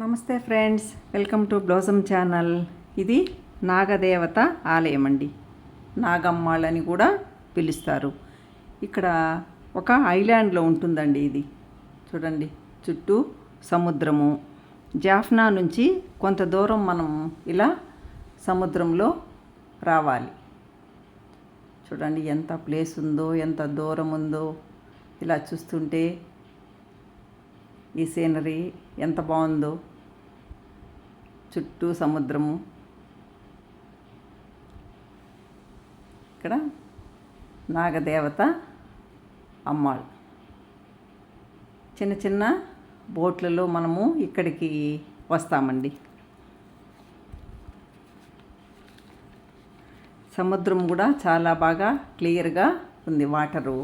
నమస్తే friends welcome to blossom channel. ఇది నాగదేవత ఆలయం అండి. నాగమ్మాళ్ళని కూడా పిలుస్తారు. ఇక్కడ ఒక ఐలాండ్లో ఉంటుందండి ఇది. చూడండి చుట్టూ సముద్రము. జాఫ్నా నుంచి కొంత దూరం మనం ఇలా సముద్రంలో రావాలి. చూడండి ఎంత ప్లేస్ ఉందో ఎంత దూరం ఉందో. ఇలా చూస్తుంటే ఈ సీనరీ ఎంత బాగుందో. చుట్టూ సముద్రము. ఇక్కడ నాగదేవత అమ్మాళ్ చిన్న చిన్న బోట్లలో మనము ఇక్కడికి వస్తామండి. సముద్రం కూడా చాలా బాగా క్లియర్గా ఉంది వాటరు.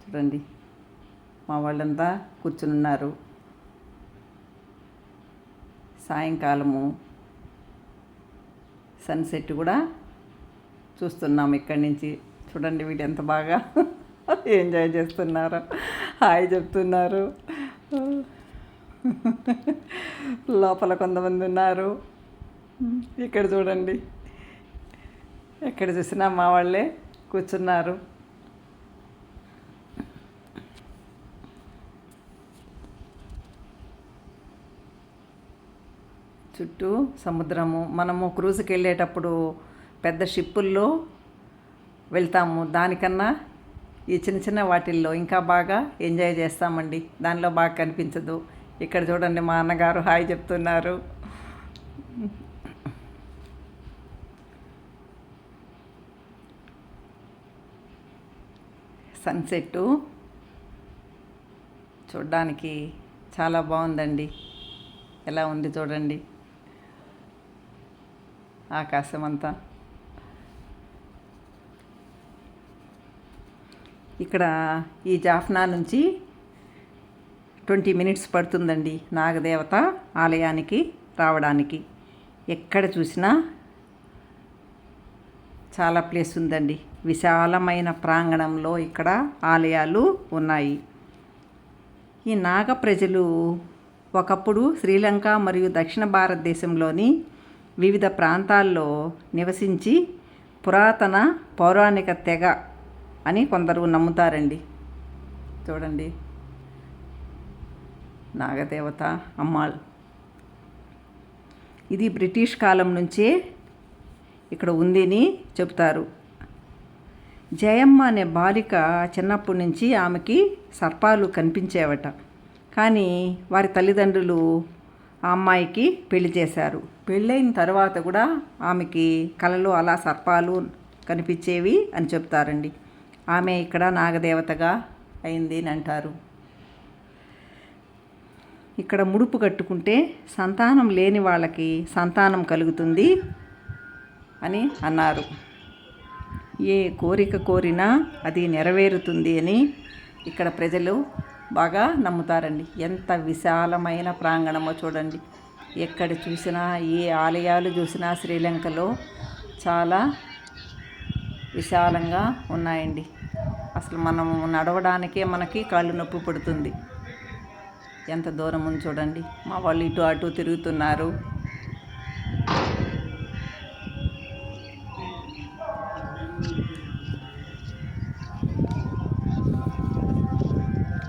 చూడండి మా వాళ్ళంతా కూర్చుని ఉన్నారు సాయంకాలము సన్సెట్ కూడా చూస్తున్నాం ఇక్కడి నుంచి. చూడండి వీడు ఎంత బాగా ఎంజాయ్ చేస్తున్నారు. హాయ్ చెప్తున్నారు. లోపల కొంతమంది ఉన్నారు. ఇక్కడ చూడండి. ఎక్కడ చూసినా మా వాళ్ళే కూర్చున్నారు. చుట్టూ సముద్రము. మనము క్రూజ్కి వెళ్ళేటప్పుడు పెద్ద షిప్పుల్లో వెళ్తాము. దానికన్నా ఈ చిన్న చిన్న వాటిల్లో ఇంకా బాగా ఎంజాయ్ చేస్తామండి. దానిలో బాగా కనిపించదు. ఇక్కడ చూడండి మా అన్నగారు హాయ్ చెప్తున్నారు. సన్సెట్టు చూడ్డానికి చాలా బాగుందండి. ఎలా ఉంది చూడండి. Ah, ఆకాశం అంతా ఇక్కడ ఈ జాఫ్నా నుంచి ట్వంటీ మినిట్స్ పడుతుందండి నాగదేవత ఆలయానికి రావడానికి. ఎక్కడ చూసినా చాలా ప్లేస్ ఉందండి. విశాలమైన ప్రాంగణంలో ఇక్కడ ఆలయాలు ఉన్నాయి. ఈ నాగ ప్రజలు ఒకప్పుడు శ్రీలంక మరియు దక్షిణ భారతదేశంలోని వివిధ ప్రాంతాల్లో నివసించి పురాతన పౌరాణిక తెగ అని కొందరు నమ్ముతారండి. చూడండి. నాగదేవత అమ్మాల్. ఇది బ్రిటిష్ కాలం నుంచే ఇక్కడ ఉందని చెబుతారు. జయమ్మ అనే బాలిక చిన్నప్పటి నుంచి ఆమెకి సర్పాలు కనిపించేవట. కానీ వారి తల్లిదండ్రులు ఆ అమ్మాయికి పెళ్ళి చేశారు. పెళ్ళైన తర్వాత కూడా ఆమెకి కలలో అలా సర్పాలు కనిపించేవి అని చెప్తారండి. ఆమె ఇక్కడ నాగదేవతగా అయింది అని అంటారు. ఇక్కడ ముడుపు కట్టుకుంటే సంతానం లేని వాళ్ళకి సంతానం కలుగుతుంది అని అన్నారు. ఏ కోరిక కోరినా అది నెరవేరుతుంది అని ఇక్కడ ప్రజలు బాగా నమ్ముతారండి. ఎంత విశాలమైన ప్రాంగణమో చూడండి. ఎక్కడ చూసినా ఏ ఆలయాలు చూసినా శ్రీలంకలో చాలా విశాలంగా ఉన్నాయండి. అసలు మనం నడవడానికే మనకి కాళ్ళు నొప్పి పడుతుంది. ఎంత దూరం ఉంది చూడండి. మా వాళ్ళు ఇటు అటు తిరుగుతున్నారు.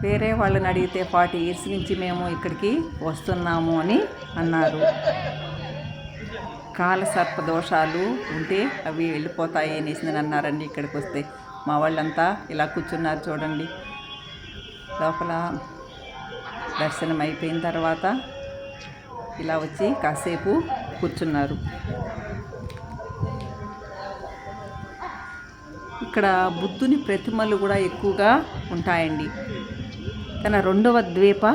వేరే వాళ్ళని అడిగితే ఫార్టీ ఇయర్స్ నుంచి మేము ఇక్కడికి వస్తున్నాము అని అన్నారు. కాలసర్ప దోషాలు ఉంటే అవి వెళ్ళిపోతాయి అనేసి నేను అన్నారండి ఇక్కడికి వస్తే. మా వాళ్ళంతా ఇలా కూర్చున్నారు చూడండి. లోపల దర్శనం అయిపోయిన తర్వాత ఇలా వచ్చి కాసేపు కూర్చున్నారు. ఇక్కడ బుద్ధుని ప్రతిమలు కూడా ఎక్కువగా ఉంటాయండి. తన రెండవ ద్వీప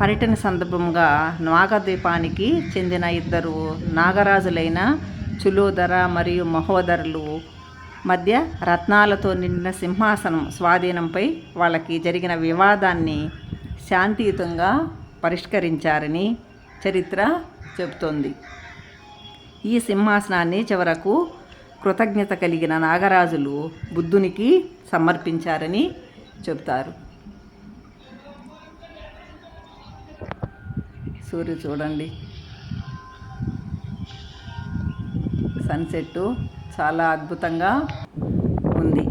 పర్యటన సందర్భంగా నాగద్వీపానికి చెందిన ఇద్దరు నాగరాజులైన చులోధర మరియు మహోదరులు మధ్య రత్నాలతో నిండిన సింహాసనం స్వాధీనంపై వాళ్ళకి జరిగిన వివాదాన్ని శాంతియుతంగా పరిష్కరించారని చరిత్ర చెబుతోంది. ఈ సింహాసనాన్ని చివరకు కృతజ్ఞత కలిగిన నాగరాజులు బుద్ధునికి సమర్పించారని చెబుతారు. సూర్యుడు చూడండి. సన్సెట్ చాలా అద్భుతంగా ఉంది.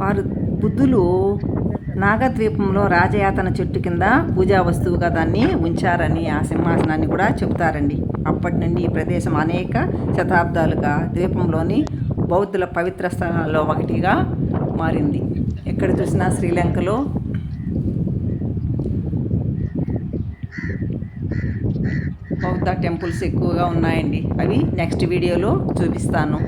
వారు బుద్ధులు నాగద్వీపంలో రాజయాతన చెట్టు కింద పూజా వస్తువుగా దాన్ని ఉంచారని ఆ సింహాసనాన్ని కూడా చెబుతారండి. అప్పటి నుండి ఈ ప్రదేశం అనేక శతాబ్దాలుగా ద్వీపంలోని బౌద్ధుల పవిత్ర స్థలాల్లో ఒకటిగా మారింది. ఎక్కడ చూసినా శ్రీలంకలో బౌద్ధ టెంపుల్స్ ఎక్కువగా ఉన్నాయండి. అవి నెక్స్ట్ వీడియోలో చూపిస్తాను.